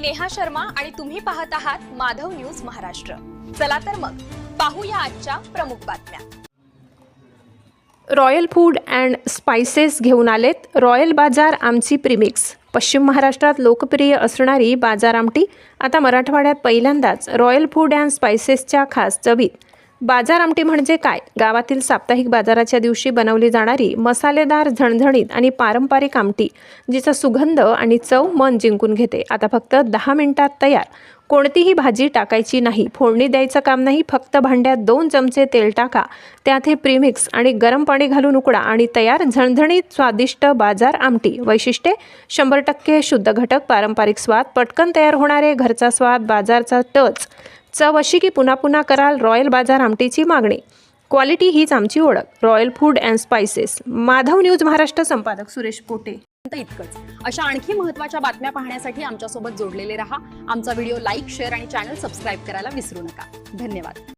मी नेहा शर्मा आणि तुम्ही पाहत आहात माधव न्यूज महाराष्ट्र. चला तर मग पाहूया आजच्या प्रमुख बातम्या. रॉयल फूड अँड स्पायसेस घेऊन आलेत रॉयल बाजार आमची प्रिमिक्स. पश्चिम महाराष्ट्रात लोकप्रिय असणारी बाजार आमटी आता मराठवाड्यात पहिल्यांदाच रॉयल फूड अँड स्पायसेसच्या खास चवीत. बाजार आमटी म्हणजे काय? गावातील साप्ताहिक बाजाराच्या दिवशी बनवली जाणारी मसालेदार झणझणीत आणि पारंपरिक आमटी जिचा सुगंध आणि चव मन जिंकून घेते. आता फक्त दहा मिनिटात तयार. कोणतीही भाजी टाकायची नाही फोडणी द्यायचं काम नाही फक्त भांड्यात दोन चमचे तेल टाका. त्यात हे प्रीमिक्स आणि गरम पाणी घालून उकडा आणि तयार झणझणीत स्वादिष्ट बाजार आमटी. वैशिष्ट्ये? शंभर टक्के शुद्ध घटक पारंपरिक स्वाद पटकन तयार होणारे घरचा स्वाद बाजारचा टच. चव अशी की पुन्हा पुन्हा कराल रॉयल बाजार आमटीची मागणी. क्वालिटी हीच आमची ओळख. Royal food and spices Madhav news Maharashtra संपादक सुरेश पोटे. इतकंच. अशा आणखी महत्त्वाच्या बातम्या पाहण्यासाठी आमच्यासोबत जोडलेले रहा. आमचा व्हिडिओ लाईक शेअर आणि चॅनल सबस्क्राईब करायला विसरू नका. धन्यवाद.